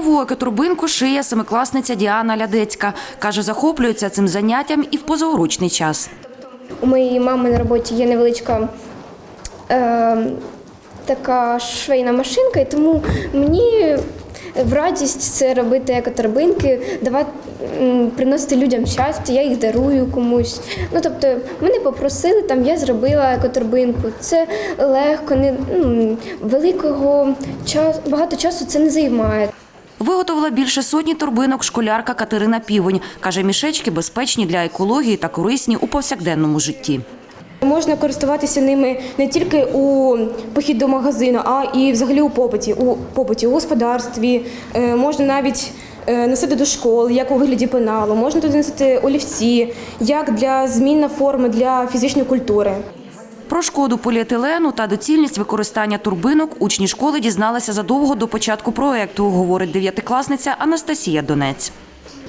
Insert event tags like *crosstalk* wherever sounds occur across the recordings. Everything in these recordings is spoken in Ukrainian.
Чергову екотурбинку шиє семикласниця Діана Лядецька. Каже, захоплюється цим заняттям і в позаурочний час. У моєї мами на роботі є невеличка е, така швейна машинка, і тому мені в радість це робити екоторбинки, давати, приносити людям щастя, я їх дарую комусь. Ну тобто мене попросили, там я зробила екоторбинку. Це легко, не ну, великого часу, багато часу це не займає. Виготовила більше сотні торбинок школярка Катерина Півонь. Каже, мішечки безпечні для екології та корисні у повсякденному житті. Можна користуватися ними не тільки у похід до магазину, а і взагалі у побуті, у побуті, у господарстві. Е, Можна навіть е, носити до школи, як у вигляді пеналу, можна туди носити олівці, як для змінна форми для фізичної культури. Про шкоду поліетилену та доцільність використання турбинок учні школи дізналися задовго до початку проекту, говорить дев'ятикласниця Анастасія Донець.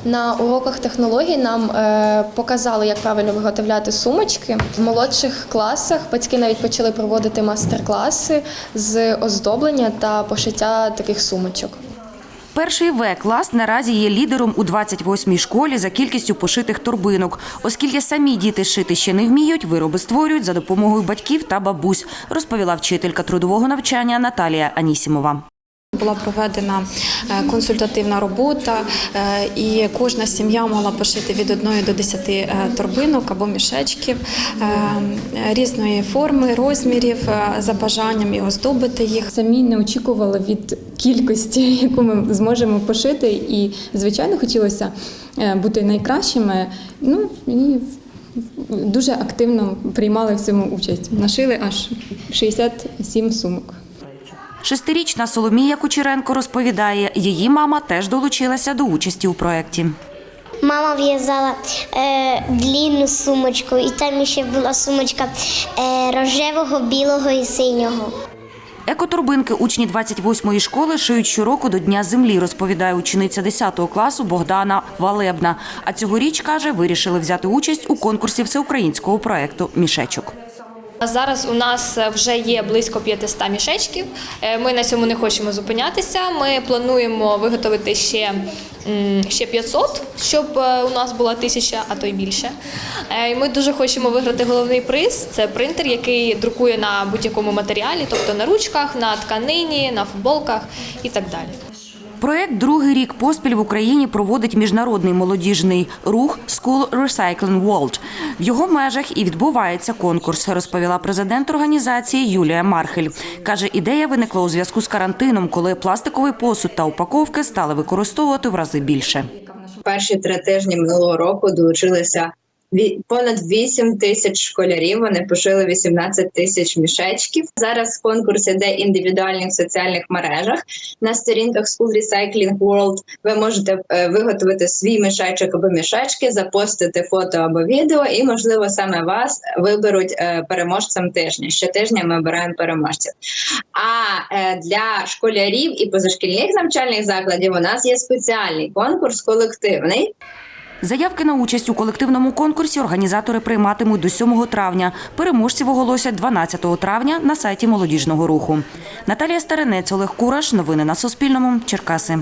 На уроках технологій нам е, показали, як правильно виготовляти сумочки. В молодших класах батьки навіть почали проводити майстер-класи з оздоблення та пошиття таких сумочок. Перший В клас наразі є лідером у 28-й школі за кількістю пошитих торбинок. Оскільки самі діти шити ще не вміють, вироби створюють за допомогою батьків та бабусь, розповіла вчителька трудового навчання Наталія Анісімова. Була проведена е, консультативна робота, е, і кожна сім'я могла пошити від 1 до 10 е, торбинок або мішечків різної форми, розмірів за бажанням і оздобити їх. Самі не очікували від кількості, *laughs* яку ми зможемо пошити, і звичайно хотілося бути найкращими. Ну і дуже активно приймали в цьому участь. Нашили аж 67 сумок. Шестирічна Соломія Кучеренко розповідає, її мама теж долучилася до участі у проєкті. Мама в'язала е, длінну сумочку, і там ще була сумочка е, рожевого, білого і синього. Екотурбинки учні 28-ї школи шиють щороку до Дня землі, розповідає учениця 10 класу Богдана Валебна. А цьогоріч, каже, вирішили взяти участь у конкурсі всеукраїнського проєкту «Мішечок». Зараз у нас вже є близько 500 мішечків. Е, Ми на цьому не хочемо зупинятися. Ми плануємо виготовити ще, ще 500, щоб е, у нас була тисяча, а то й більше. Е, ми дуже хочемо виграти головний приз. Це принтер, який друкує на будь-якому матеріалі, тобто на ручках, на тканині, на футболках і так далі. Проєкт другий рік поспіль в Україні проводить міжнародний молодіжний рух School Recycling World. В його межах і відбувається конкурс, розповіла президент організації Юлія Мархель. Каже, ідея виникла у зв'язку з карантином, коли пластиковий посуд та упаковки стали використовувати в рази більше. перші три тижні минулого року долучилися понад 8 тисяч школярів. Вони пошили 18 тисяч мішечків. Зараз конкурс іде індивідуальних соціальних мережах. На сторінках School Recycling World ви можете е, виготовити свій мішечок або мішечки, запостити фото або відео, і можливо саме вас виберуть е, переможцем тижня. Щотижня ми обираємо переможців. А е, для школярів і позашкільних навчальних закладів у нас є спеціальний конкурс колективний. Заявки на участь у колективному конкурсі організатори прийматимуть до 7 травня. Переможців оголосять 12 травня на сайті молодіжного руху. Наталія Старинець, Олег Кураш. Новини на Суспільному. Черкаси.